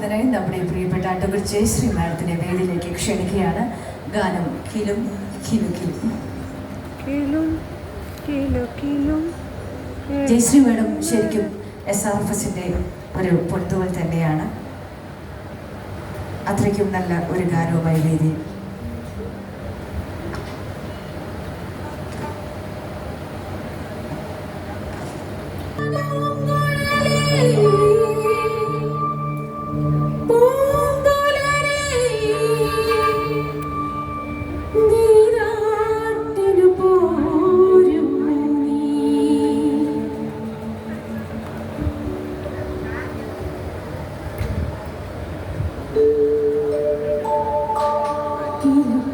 ഗാനരചിതനായി നമ്മുടെ പ്രിയപ്പെട്ട അടൂർ ജയശ്രീ മാഡത്തിന്റെ വേദിയിലേക്ക് ക്ഷണിക്കുകയാണ്. ഗാനം കിലും കിലു കിലും. ജയശ്രീ മാഡം ശരിക്കും എസ് ആർ എഫ് എസിന്റെ ഒരു പൊടുത്തുകൾ തന്നെയാണ്. അത്രയ്ക്കും നല്ല ഒരു ഗാനവുമായി വേദിയിൽ Thank you. tudo.